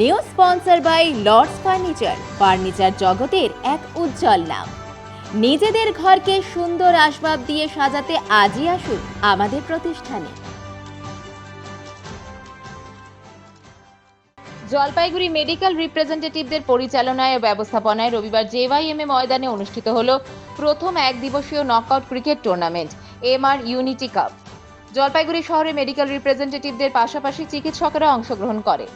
New sponsor by Lords furniture. Furniture জগতের এক উজ্জ্বল নাম। নিজেদের ঘরকে সুন্দর আসবাব দিয়ে সাজাতে আজই আসুন আমাদের প্রতিষ্ঠানে। জলপাইগুড়ি মেডিকেল রিপ্রেজেন্টেটিভদের পরিচালনায় ও ব্যবস্থাপনায় রবিবার জেওয়াইএমএ ময়দানে অনুষ্ঠিত হলো প্রথম এক দিবসীয় knockout cricket tournament MR unity cup. Jalpaiguri শহরে মেডিকেল রিপ্রেজেন্টেটিভদের পাশাপাশি চিকিৎসকেরা অংশগ্রহণ করে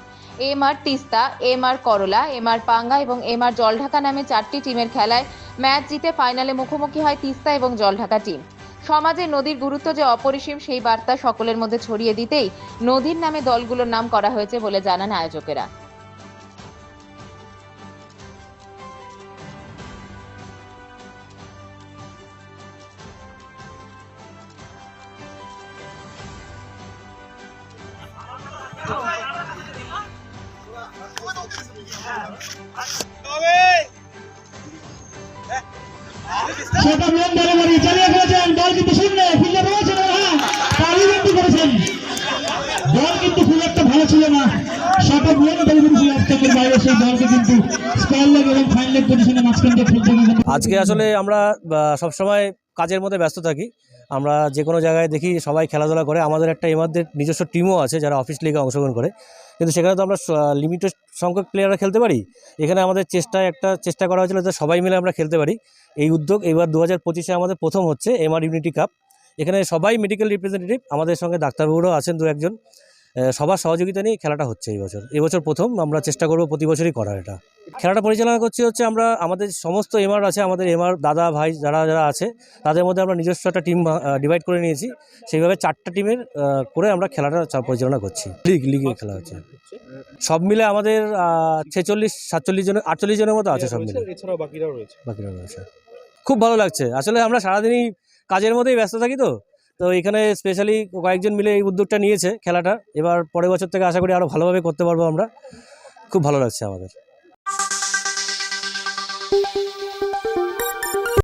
M R Teesta M R Karala, MR Panga এবং এম এমআর জলঢাকা নামে চারটি টিমের খেলায় ম্যাচ জিতে ফাইনালে মুখোমুখি হয় তিস্তা এবং জলঢাকা টিম। সমাজে নদীর গুরুত্ব যে অপরিসীম, সেই বার্তা সকলের মধ্যে ছড়িয়ে দিতেই নদীর নামে দলগুলোর নাম করা হয়েছে বলে জানান আয়োজকেরা। সেটা মেন ডেলিভারি, চালিয়ে কিন্তু শূন্য তারই কিন্তু করেছেন। কিন্তু খুব একটা ভালো ছিল না। সেই কিন্তু এবং ফাইন আজকে আসলে আমরা সবসময় কাজের মধ্যে ব্যস্ত থাকি। আমরা যে কোনো জায়গায় দেখি সবাই খেলাধুলা করে। আমাদের একটা এমাদের নিজস্ব টিমও আছে যারা অফিস লিগে অংশগ্রহণ করে। কিন্তু সেখানে তো আমরা লিমিটেড সংখ্যক প্লেয়াররা খেলতে পারি। এখানে আমাদের চেষ্টায় একটা চেষ্টা করা হয়েছিল যে সবাই মিলে আমরা খেলতে পারি। এই উদ্যোগ এবার দু হাজার পঁচিশে আমাদের প্রথম হচ্ছে এমআর ইউনিটি কাপ এখানে সবাই মেডিকেল রিপ্রেজেন্টেটিভ আমাদের সঙ্গে ডাক্তারবাবুরাও আছেন দু একজন। সবার সহযোগিতা নিয়ে খেলাটা হচ্ছে এই বছর। এবছর প্রথম, আমরা চেষ্টা করব প্রতি বছরই করার এটা। খেলাটা পরিচালনা করছি হচ্ছে আমরা আমাদের সমস্ত এমআর আছে আমাদের এমআর দাদা ভাই যারা যারা আছে তাদের মধ্যে আমরা নিজস্ব একটা টিম ডিভাইড করে নিয়েছি। সেইভাবে চারটা টিমের করে আমরা খেলাটা পরিচালনা করছি। লিগ লিগে খেলা হচ্ছে। সব মিলে আমাদের ছেচল্লিশ সাতচল্লিশ জনের আটচল্লিশ জনের মতো আছে সব মিলে। এছাড়াও বাকিরাও রয়েছে। বাকিরা রয়েছে। খুব ভালো লাগছে। আসলে আমরা সারাদিনই কাজের মধ্যেই ব্যস্ত থাকি তো। তো এখানে স্পেশালি কয়েকজন মিলে এই উদ্যোগটা নিয়েছে খেলাটা। এবার পরের বছর থেকে আশা করি আরও ভালোভাবে করতে পারব আমরা। খুব ভালো লাগছে আমাদের। Thank you.